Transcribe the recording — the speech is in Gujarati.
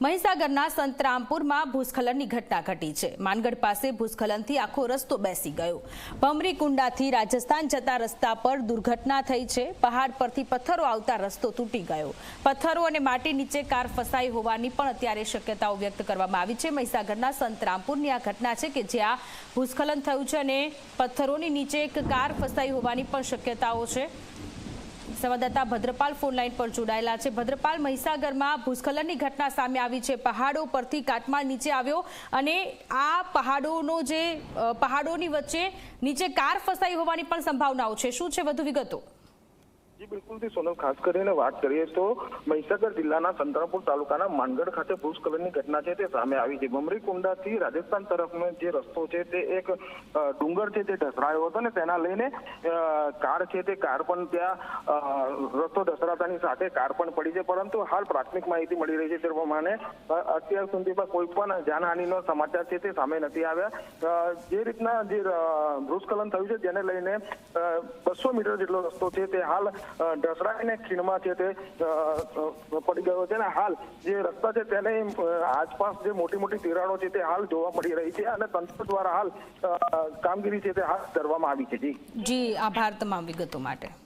મહીસાગરના સંતરામપુરમાં ભૂસ્ખલનની ઘટના ઘટી છે. માનગઢ પાસે ભૂસ્ખલનથી આખો રસ્તો બેસી ગયો. ભમરી કુંડાથી રાજસ્થાન જતા રસ્તા પર દુર્ઘટના થઈ છે. પહાડ પરથી પથ્થરો આવતા રસ્તો તૂટી ગયો. પથ્થરો અને માટી નીચે કાર ફસાઈ હોવાની પણ અત્યારે શક્યતાઓ વ્યક્ત કરવામાં આવી છે. મહીસાગરના સંતરામપુરની આ ઘટના છે કે જ્યાં ભૂસ્ખલન થયું છે અને પથ્થરોની નીચે એક કાર ફસાઈ હોવાની પણ શક્યતાઓ છે. સંવાદદાતા ભદ્રપાલ ફોન લાઈન પર જોડાયેલા છે. ભદ્રપાલ, મહીસાગરમાં ભૂસ્ખલનની ઘટના સામે આવી છે. પહાડો પરથી કાટમાળ નીચે આવ્યો અને આ પહાડોનો જે પહાડોની વચ્ચે નીચે કાર ફસાઈ હોવાની પણ સંભાવનાઓ છે. શું છે વધુ વિગતો? જી, બિલકુલથી સોનલ, ખાસ કરીને વાત કરીએ તો મહીસાગર જિલ્લાના સંતરાપુર તાલુકાના માનગઢ ખાતે ભૂસ્ખલનની ઘટના છે, તે સામે આવી છે. બમરી કુંડાથી રાજસ્થાન તરફનો જે રસ્તો છે, તે એક ડુંગર છે, તે ઢસડાયો હતો ને તેના લઈને કાર છે, તે કાર પણ ત્યાં રસ્તો ઢસડાતાની સાથે કાર પણ પડી છે. પરંતુ હાલ પ્રાથમિક માહિતી મળી રહી છે તે પ્રમાણે અત્યાર સુધીમાં કોઈ પણ જાનહાનિનો સમાચાર છે તે સામે નથી આવ્યા. જે રીતના જે ભૂસ્ખલન થયું છે, તેને લઈને બસો મીટર જેટલો રસ્તો છે તે હાલ ઢસડાઈને ખીણમાં છે તે પડી ગયો છે અને હાલ જે રસ્તા છે તેને આસપાસ જે મોટી મોટી તિરાડો છે તે હાલ જોવા મળી રહી છે અને તંત્ર દ્વારા હાલ કામગીરી છે તે હાથ ધરવામાં આવી છે. જી. જી, આભાર તમામ વિગતો માટે.